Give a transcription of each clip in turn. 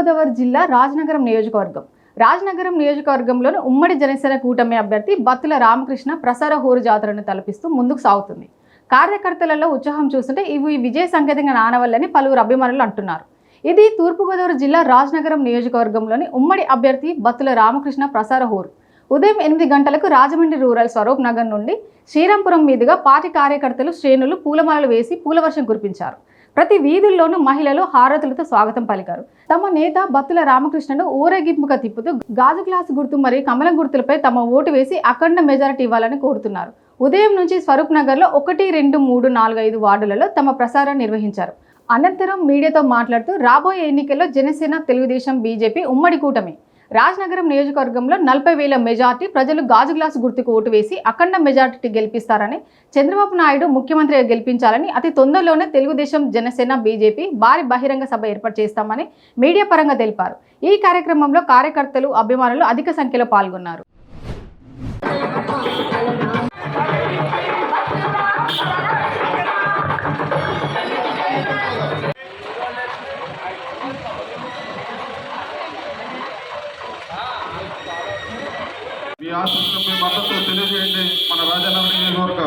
తూర్పుగోదావరి జిల్లా రాజనగరం నియోజకవర్గం. రాజనగరం నియోజకవర్గంలోని ఉమ్మడి జనసేన కూటమి అభ్యర్థి బత్తుల రామకృష్ణ ప్రసార హోరు జాతరను తలపిస్తూ ముందుకు సాగుతుంది. కార్యకర్తలలో ఉత్సాహం చూస్తుంటే ఇవి విజయ సంకేతంగా నానవల్లని పలువురు అభిమానులు అంటున్నారు. ఇది తూర్పుగోదావరి జిల్లా రాజనగరం నియోజకవర్గంలోని ఉమ్మడి అభ్యర్థి బత్తుల రామకృష్ణ ప్రసార హోరు. ఉదయం ఎనిమిది గంటలకు రాజమండ్రి రూరల్ స్వరూప్ నగర్ నుండి శ్రీరాంపురం మీదుగా పార్టీ కార్యకర్తలు శ్రేణులు పూలమాలలు వేసి పూలవర్షం కురిపించారు. ప్రతి వీధుల్లోనూ మహిళలు హారతులతో స్వాగతం పలికారు. తమ నేత బత్తుల రామకృష్ణను ఊరేగింపుగా తిప్పుతూ గాజు గ్లాసు గుర్తు మరియు కమలం గుర్తులపై తమ ఓటు వేసి అఖండ మెజారిటీ ఇవ్వాలని కోరుతున్నారు. ఉదయం నుంచి స్వరూప్ నగర్లో ఒకటి రెండు మూడు నాలుగు ఐదు వార్డులలో తమ ప్రసారం నిర్వహించారు. అనంతరం మీడియాతో మాట్లాడుతూ రాబోయే ఎన్నికల్లో జనసేన తెలుగుదేశం బీజేపీ ఉమ్మడి కూటమి. రాజనగరం నియోజకవర్గంలో నలభై వేల మెజార్టీ ప్రజలు గాజు గ్లాసు గుర్తుకు ఓటు వేసి అఖండ మెజార్టీ గెలిపిస్తారని చంద్రబాబు నాయుడు ముఖ్యమంత్రిగా గెలిపించాలని అతి తొందరలోనే తెలుగుదేశం జనసేన బీజేపీ భారీ బహిరంగ సభ ఏర్పాటు చేస్తామని మీడియా పరంగా తెలిపారు. ఈ కార్యక్రమంలో కార్యకర్తలు అభిమానులు అధిక సంఖ్యలో పాల్గొన్నారు. ఈ ఆశీస్సులు మీ మద్దతు తెలియజేయండి మన రాజనగరం నియోజకవర్గ.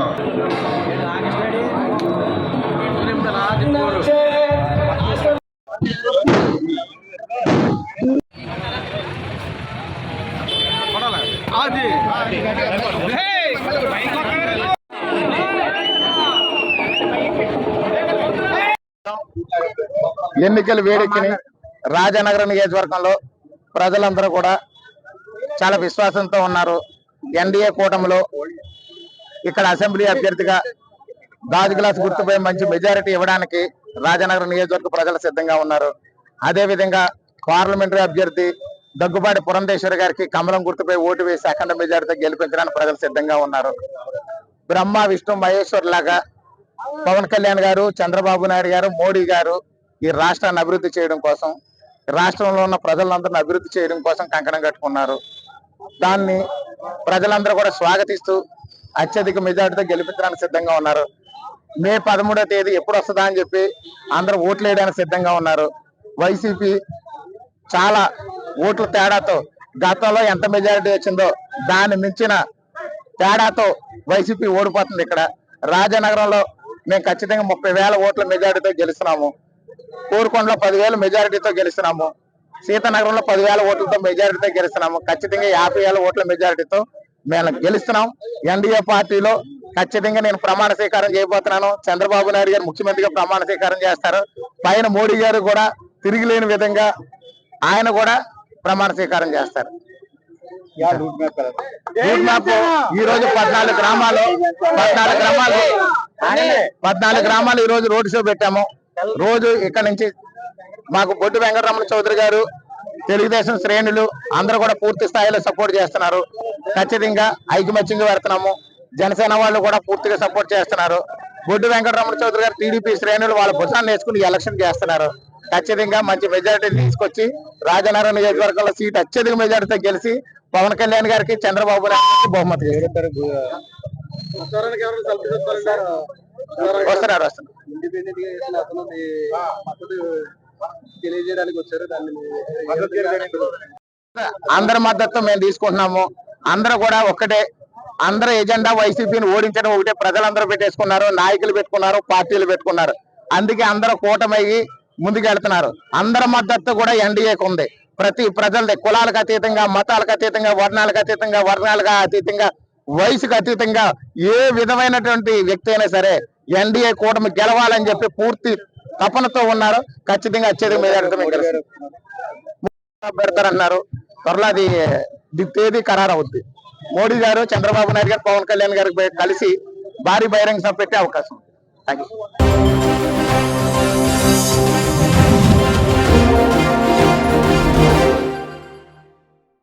ఎన్నికలు వేడెక్కిని రాజనగరం నియోజకవర్గంలో ప్రజలందరూ కూడా చాలా విశ్వాసంతో ఉన్నారు. ఎన్డీఏ కూటమిలో ఇక్కడ అసెంబ్లీ అభ్యర్థిగా గాజు గ్లాస్ గుర్తుపై మంచి మెజారిటీ ఇవ్వడానికి రాజనగరం నియోజకవర్గ ప్రజలు సిద్ధంగా ఉన్నారు. అదే విధంగా పార్లమెంటరీ అభ్యర్థి దగ్గుబాటి పురంధేశ్వరి గారికి కమలం గుర్తుపై ఓటు వేసి అఖండ మెజారిటీతో గెలిపించడానికి ప్రజలు సిద్ధంగా ఉన్నారు. బ్రహ్మ విష్ణు మహేశ్వర్ లాగా పవన్ కళ్యాణ్ గారు చంద్రబాబు నాయుడు గారు మోడీ గారు ఈ రాష్ట్రాన్ని అభివృద్ధి చేయడం కోసం రాష్ట్రంలో ఉన్న ప్రజలందరిని అభివృద్ధి చేయడం కోసం కంకణం కట్టుకున్నారు. దాన్ని ప్రజలందరూ కూడా స్వాగతిస్తూ అత్యధిక మెజార్టీతో గెలిపించడానికి సిద్ధంగా ఉన్నారు. మే పదమూడో తేదీ ఎప్పుడు వస్తుందా అని చెప్పి అందరూ ఓట్లు వేయడానికి సిద్ధంగా ఉన్నారు. వైసీపీ చాలా ఓట్ల తేడాతో గతంలో ఎంత మెజారిటీ వచ్చిందో దాన్ని మించిన తేడాతో వైసీపీ ఓడిపోతుంది ఇక్కడ. రాజనగరంలో మేము ఖచ్చితంగా ముప్పై వేల ఓట్ల మెజారిటీతో గెలుస్తున్నాము. కోరుకొండలో పదివేల మెజారిటీతో గెలుస్తున్నాము. సీతానగరంలో పదివేల ఓట్లతో మెజారిటీతో గెలుస్తున్నాము ఖచ్చితంగా యాభై వేల ఓట్ల మెజారిటీతో మేము గెలుస్తున్నాం ఎన్డీఏ పార్టీలో ఖచ్చితంగా నేను ప్రమాణ స్వీకారం చేయబోతున్నాను చంద్రబాబు నాయుడు గారు ముఖ్యమంత్రిగా ప్రమాణ స్వీకారం చేస్తారు పైన మోడీ గారు కూడా తిరిగి లేని విధంగా ఆయన కూడా ప్రమాణ స్వీకారం చేస్తారు రూట్ మ్యాప్ ఈ రోజు పద్నాలుగు గ్రామాలు పద్నాలుగు గ్రామాలు పద్నాలుగు గ్రామాలు ఈ రోజు రోడ్ షో పెట్టాము రోజు ఇక్కడ నుంచి మాకు బొడ్డు వెంకటరమణ చౌదరి గారు తెలుగుదేశం శ్రేణులు అందరూ కూడా పూర్తి స్థాయిలో సపోర్ట్ చేస్తున్నారు. ఖచ్చితంగా ఐకమత్యంగా పెడుతున్నాము జనసేన వాళ్ళు కూడా పూర్తిగా సపోర్ట్ చేస్తున్నారు. బొడ్డు వెంకటరమణ చౌదరి గారు టీడీపీ శ్రేణులు వాళ్ళ భుజాన్ని వేసుకుని ఎలక్షన్ చేస్తున్నారు. ఖచ్చితంగా మంచి మెజారిటీ తీసుకొచ్చి రాజనగరం నియోజకవర్గంలో సీట్ అత్యధిక మెజారిటీతో గెలిచి పవన్ కళ్యాణ్ గారికి చంద్రబాబు నాయుడు బహుమతి వస్తున్నారు వస్తున్నారు. తెలియజేయడానికి వచ్చారు దాన్ని అందరి మద్దతు మేము తీసుకుంటున్నాము. అందరూ కూడా ఒక్కటే అందరూ ఎజెండా వైసీపీని ఓడించడం ఒకటే ప్రజలందరూ పెట్టేసుకున్నారు నాయకులు పెట్టుకున్నారు పార్టీలు పెట్టుకున్నారు. అందుకే అందరూ కూటమయ్యి ముందుకెళ్తున్నారు. అందరి మద్దతు కూడా ఎన్డీఏకి ఉంది. ప్రతి ప్రజలది కులాలకు అతీతంగా మతాలకు అతీతంగా వర్ణాలకు అతీతంగా వర్ణాలకు అతీతంగా వయసుకు అతీతంగా ఏ విధమైనటువంటి వ్యక్తి అయినా సరే ఎన్డీఏ కూటమి గెలవాలని చెప్పి పూర్తి తపనతో ఉన్నారు. ఖచ్చితంగా అత్యధిక మెజారిటీ మేము పెడతారన్నారు. త్వరలో అది ది- తేదీ ఖరారు అవుద్ది మోడీ గారు చంద్రబాబు నాయుడు గారు పవన్ కళ్యాణ్ గారికి కలిసి భారీ బహిరంగ సభ పెట్టే అవకాశం థ్యాంక్ యూ